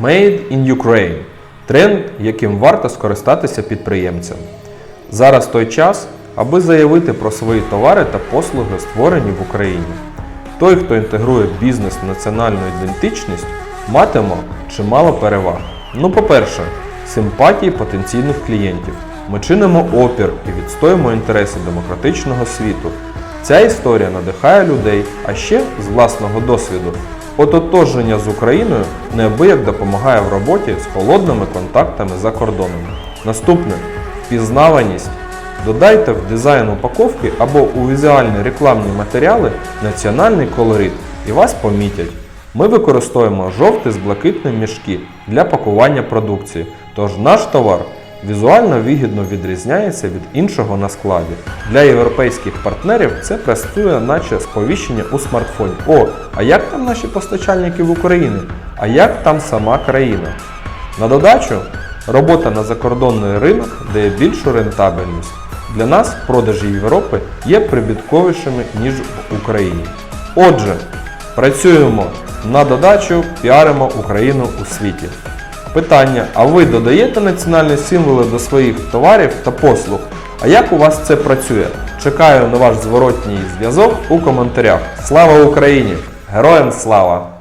Made in Ukraine тренд, яким варто скористатися підприємцям. Зараз той час, аби заявити про свої товари та послуги, створені в Україні. Той, хто інтегрує бізнес в національну ідентичність, матиме чимало переваг. Ну, по-перше, симпатії потенційних клієнтів. Ми чинимо опір і відстоїмо інтереси демократичного світу. Ця історія надихає людей, а ще з власного досвіду. Ототожнення з Україною неабияк допомагає в роботі з холодними контактами за кордоном. Наступне впізнаваність. Додайте в дизайн упаковки або у візуальні рекламні матеріали національний колорит і вас помітять. Ми використовуємо жовтий з блакитним мішки для пакування продукції, тож наш товар візуально вигідно відрізняється від іншого на складі. Для європейських партнерів це працює наче сповіщення у смартфоні. О, а як там наші постачальники в Україні? А як там сама країна? На додачу, робота на закордонний ринок дає більшу рентабельність. Для нас продажі Європи є прибутковішими, ніж в Україні. Отже, працюємо на додачу, піаримо Україну у світі. Питання: а ви додаєте національні символи до своїх товарів та послуг? А як у вас це працює? Чекаю на ваш зворотній зв'язок у коментарях. Слава Україні! Героям слава!